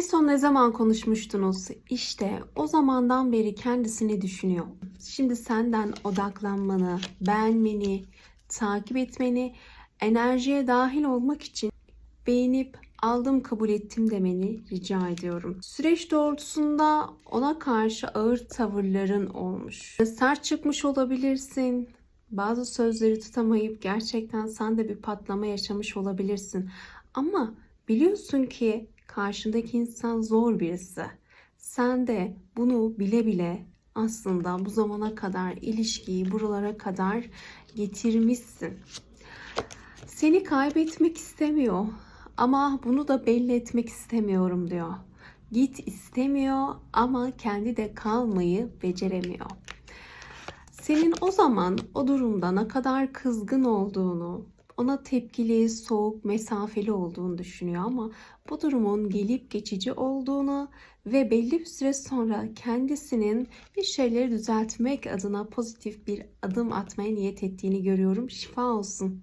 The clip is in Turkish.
En son ne zaman konuşmuştunuz? İşte o zamandan beri kendisini düşünüyor. Şimdi senden odaklanmanı, beğenmeni, takip etmeni, enerjiye dahil olmak için beğenip aldım kabul ettim demeni rica ediyorum. Süreç doğrultusunda ona karşı ağır tavırların olmuş. Sert çıkmış olabilirsin. Bazı sözleri tutamayıp gerçekten sen de bir patlama yaşamış olabilirsin. Ama biliyorsun ki karşındaki insan zor birisi. Sen de bunu bile bile aslında bu zamana kadar ilişkiyi buralara kadar getirmişsin. Seni kaybetmek istemiyor ama bunu da belli etmek istemiyorum diyor. Git istemiyor ama kendi de kalmayı beceremiyor. Senin o zaman o durumda ne kadar kızgın olduğunu, ona tepkili, soğuk, mesafeli olduğunu düşünüyor ama bu durumun gelip geçici olduğunu ve belli bir süre sonra kendisinin bir şeyleri düzeltmek adına pozitif bir adım atmaya niyet ettiğini görüyorum. Şifa olsun.